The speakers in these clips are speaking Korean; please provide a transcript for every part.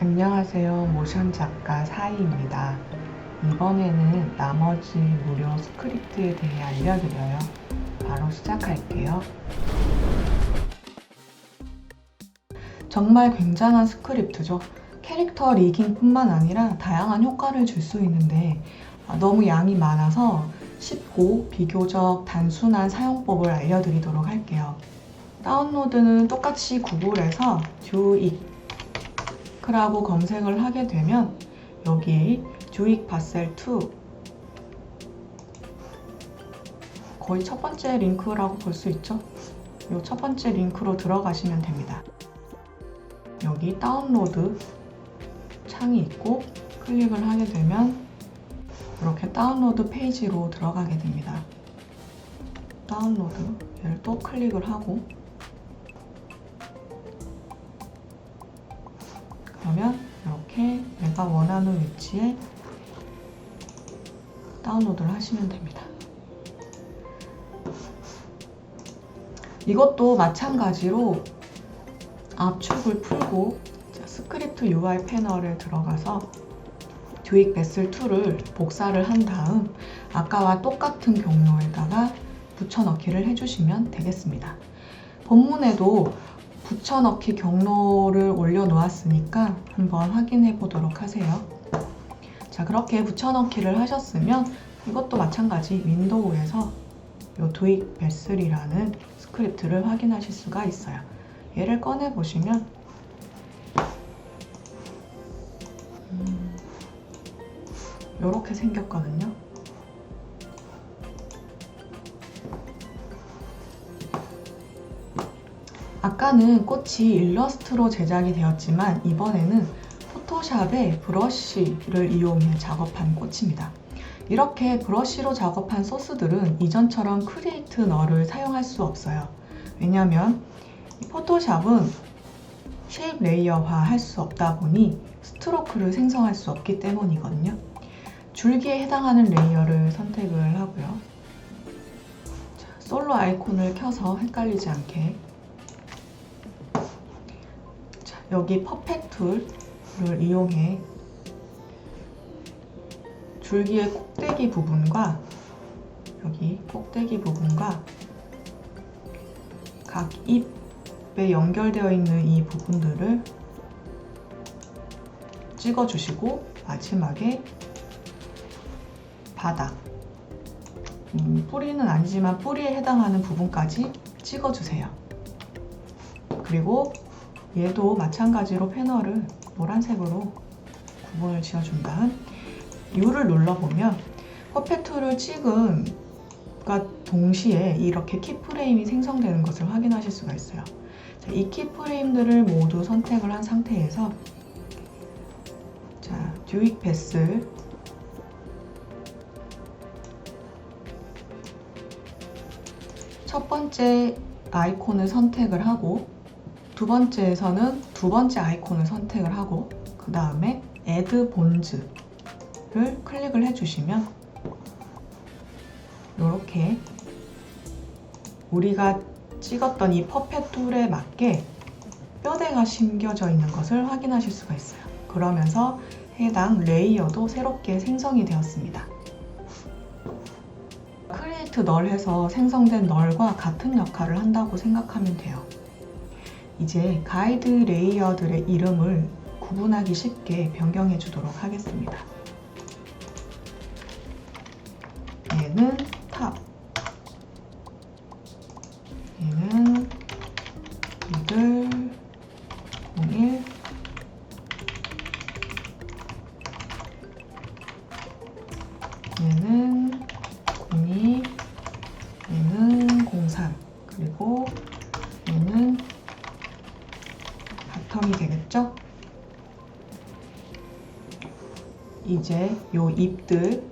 안녕하세요. 모션 작가 사이입니다. 이번에는 나머지 무료 스크립트에 대해 알려드려요. 바로 시작할게요. 정말 굉장한 스크립트죠. 캐릭터 리깅뿐만 아니라 다양한 효과를 줄 수 있는데 아, 너무 양이 많아서 쉽고 비교적 단순한 사용법을 알려드리도록 할게요. 다운로드는 똑같이 구글에서 듀익 라고 검색을 하게 되면 여기 듀익 바셀 2 거의 첫 번째 링크라고 볼 수 있죠? 이 첫 번째 링크로 들어가시면 됩니다. 여기 다운로드 창이 있고 클릭을 하게 되면 이렇게 다운로드 페이지로 들어가게 됩니다. 다운로드 얘를 또 클릭을 하고 그러면 이렇게 내가 원하는 위치에 다운로드를 하시면 됩니다. 이것도 마찬가지로 압축을 풀고 자, 스크립트 UI 패널에 들어가서 듀익 베슬 2를 복사를 한 다음 아까와 똑같은 경로에다가 붙여넣기를 해주시면 되겠습니다. 본문에도 붙여넣기 경로를 올려놓았으니까 한번 확인해 보도록 하세요. 자, 그렇게 붙여넣기를 하셨으면 이것도 마찬가지 윈도우에서 이 도익 베슬이라는 스크립트를 확인하실 수가 있어요. 얘를 꺼내 보시면 음, 이렇게 생겼거든요. 아까는 꽃이 일러스트로 제작이 되었지만 이번에는 포토샵의 브러쉬를 이용해 작업한 꽃입니다. 이렇게 브러쉬로 작업한 소스들은 이전처럼 크리에이트 널을 사용할 수 없어요. 왜냐하면 포토샵은 쉐입 레이어화 할 수 없다 보니 스트로크를 생성할 수 없기 때문이거든요. 줄기에 해당하는 레이어를 선택을 하고요. 자, 솔로 아이콘을 켜서 헷갈리지 않게 자, 여기 퍼펙 툴을 이용해 줄기의 꼭대기 부분과 여기 꼭대기 부분과 각 잎에 연결되어 있는 이 부분들을 찍어주시고 마지막에 바닥 음, 뿌리는 아니지만 뿌리에 해당하는 부분까지 찍어주세요. 그리고 얘도 마찬가지로 패널을 노란색으로 구분을 지어준 다음 U를 눌러보면 퍼펙트를 찍은 과 동시에 이렇게 키프레임이 생성되는 것을 확인하실 수가 있어요. 자, 이 키프레임들을 모두 선택을 한 상태에서 자, 듀익 베슬 첫 번째 아이콘을 선택을 하고 두 번째에서는 두 번째 아이콘을 선택을 하고 그 다음에 Add Bonds를 클릭을 해주시면 이렇게 우리가 찍었던 이 퍼펙 툴에 맞게 뼈대가 심겨져 있는 것을 확인하실 수가 있어요. 그러면서 해당 레이어도 새롭게 생성이 되었습니다. 크리에이트 널 해서 생성된 널과 같은 역할을 한다고 생각하면 돼요. 이제 가이드 레이어들의 이름을 구분하기 쉽게 변경해 주도록 하겠습니다. 얘는 이제 요 잎들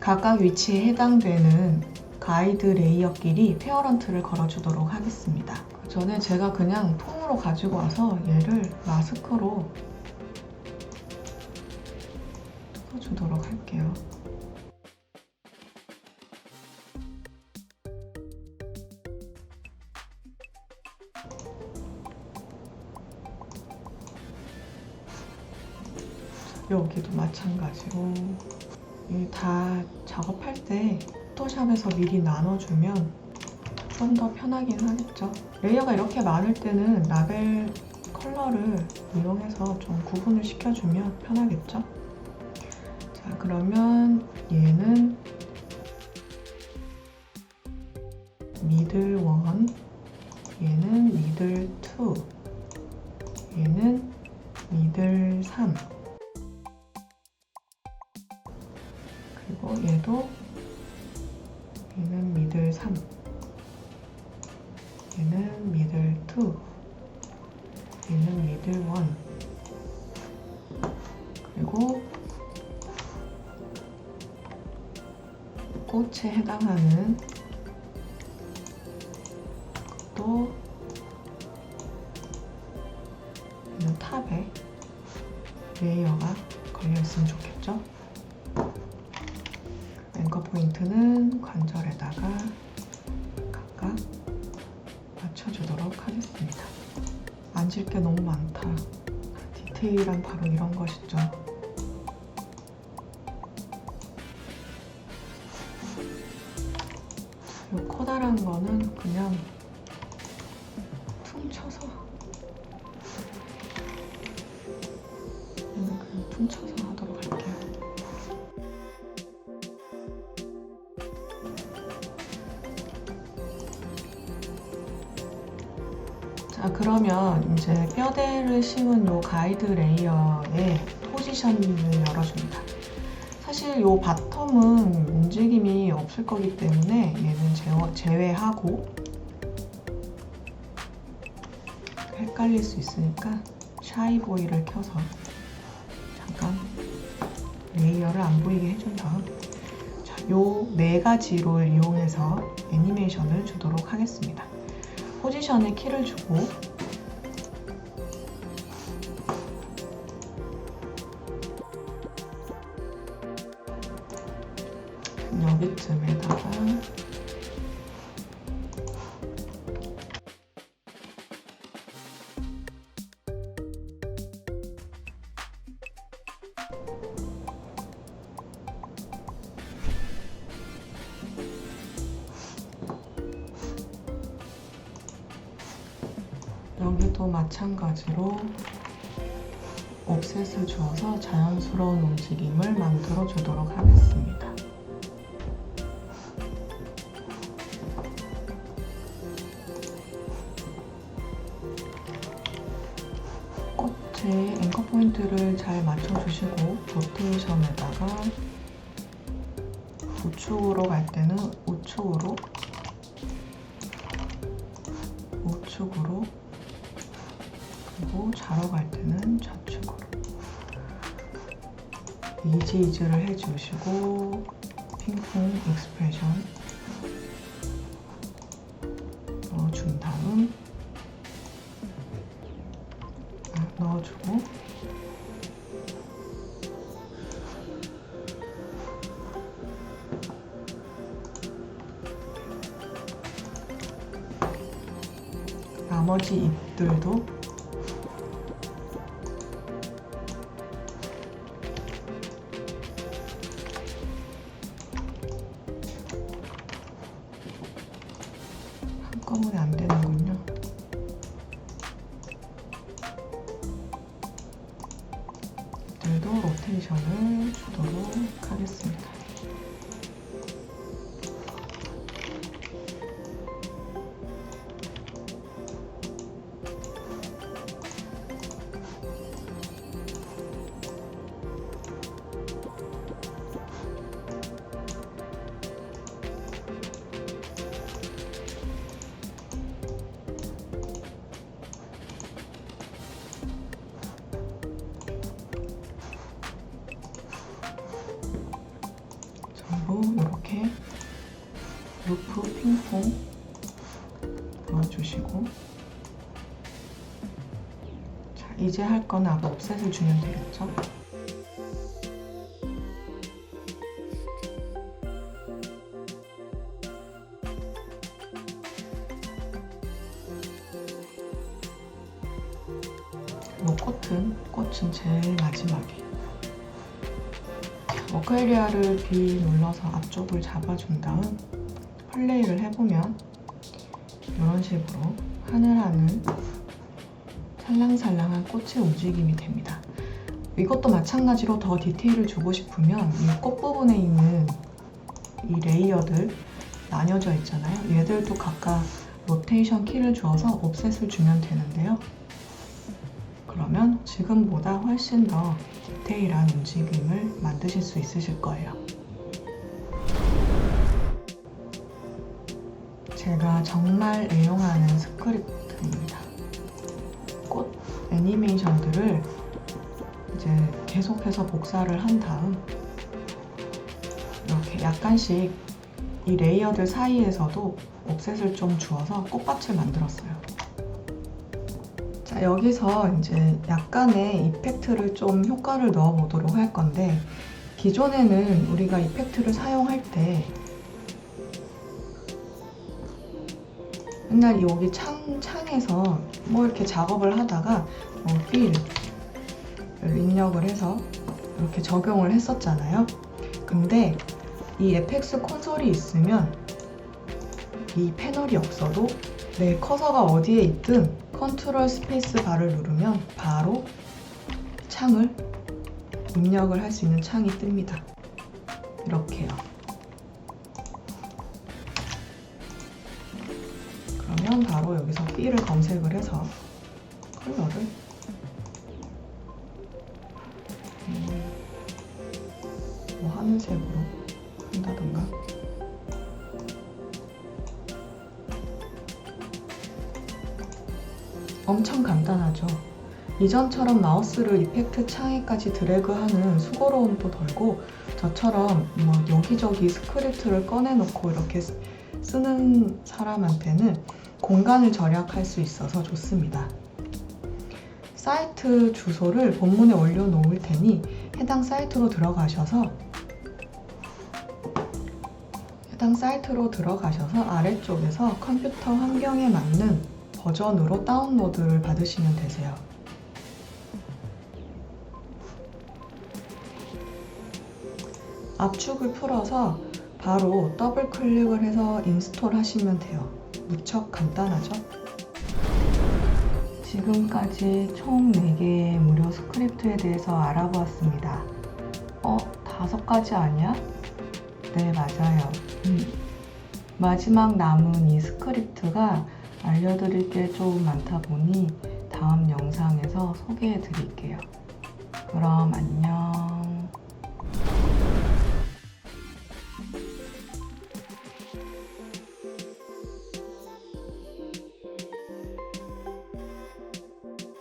각각 위치에 해당되는 가이드 레이어끼리 페어런트를 걸어주도록 하겠습니다. 그 전에 제가 그냥 통으로 가지고 와서 얘를 마스크로 뜯어주도록 할게요. 여기도 마찬가지로 이다 작업할 때 포토샵에서 미리 나눠주면 좀 더 편하긴 하겠죠. 레이어가 이렇게 많을 때는 라벨 컬러를 이용해서 좀 구분을 시켜주면 편하겠죠. 자, 그러면 얘는 그리고 꽃에 해당하는 또 얘는 탑에 레이어가 걸려 있으면 좋겠죠? 앵커 포인트는 관절에다가 각각 맞춰주도록 하겠습니다. 만질 게 너무 많다. 디테일한 바로 이런 것이죠. 이 커다란 거는 그냥 퉁쳐서 그냥 퉁쳐서 하도록 할게요. 자 그러면 이제 뼈대를 심은 요 가이드 레이어의 포지션을 열어줍니다. 사실 요 바텀은 움직임이 없을 거기 때문에 얘는 제어- 제외하고 헷갈릴 수 있으니까 샤이보이를 켜서 잠깐 레이어를 안 보이게 해준 다음 자, 요 네 가지를 이용해서 애니메이션을 주도록 하겠습니다. 포지션에 키를 주고 여기도 마찬가지로 옵셋을 주어서 자연스러운 움직임을 만들어 주도록 하겠습니다. 꽃에 앵커 포인트를 잘 맞춰주시고 로테이션에다가 우측으로 갈 때는 우측으로 좌로 갈 때는 좌측으로. 이지이지를 해주시고 핑퐁 익스프레션. 넣어준 다음. 아, 넣어주고. 나머지 잎들도 루프 핑퐁. 넣어주시고. 자 이제 할 거는 아까 옵셋을 주면 되겠죠? 요 꽃은 꽃은 제일 마지막에 워크 에리아를 B 눌러서 앞쪽을 잡아준 다음 플레이를 해보면 이런 식으로 하늘하늘 살랑살랑한 꽃의 움직임이 됩니다. 이것도 마찬가지로 더 디테일을 주고 싶으면 이 꽃 부분에 있는 이 레이어들 나뉘어져 있잖아요. 얘들도 각각 로테이션 키를 주어서 옵셋을 주면 되는데요. 그러면 지금보다 훨씬 더 디테일한 움직임을 만드실 수 있으실 거예요. 제가 정말 애용하는 스크립트입니다. 꽃 애니메이션들을 이제 계속해서 복사를 한 다음 이렇게 약간씩 이 레이어들 사이에서도 옵셋을 좀 주어서 꽃밭을 만들었어요. 자, 여기서 이제 약간의 이펙트를 좀 효과를 넣어 보도록 할 건데, 기존에는 우리가 이펙트를 사용할 때, 맨날 여기 창, 창에서 뭐 이렇게 작업을 하다가, 뭐, 필, 입력을 해서 이렇게 적용을 했었잖아요. 근데 이 에펙스 콘솔이 있으면 이 패널이 없어도 내 커서가 어디에 있든 컨트롤 스페이스 바를 누르면 바로 창을 입력을 할 수 있는 창이 뜹니다. 이렇게요. 그러면 바로 여기서 B를 검색을 해서 컬러를 음, 뭐 하늘색으로 한다던가 엄청 간단하죠. 이전처럼 마우스를 이펙트 창에까지 드래그하는 수고로움도 덜고 저처럼 뭐 여기저기 스크립트를 꺼내놓고 이렇게 쓰- 쓰는 사람한테는 공간을 절약할 수 있어서 좋습니다. 사이트 주소를 본문에 올려놓을 테니 해당 사이트로 들어가셔서 해당 사이트로 들어가셔서 아래쪽에서 컴퓨터 환경에 맞는 버전으로 다운로드를 받으시면 되세요. 압축을 풀어서 바로 더블 클릭을 해서 인스톨 하시면 돼요. 무척 간단하죠? 지금까지 총 4개의 무료 스크립트에 대해서 알아보았습니다. 어, 다섯 가지 아니야? 네, 맞아요. 음. 마지막 남은 이 스크립트가 알려드릴 게 좀 많다 보니 다음 영상에서 소개해 드릴게요. 그럼 안녕.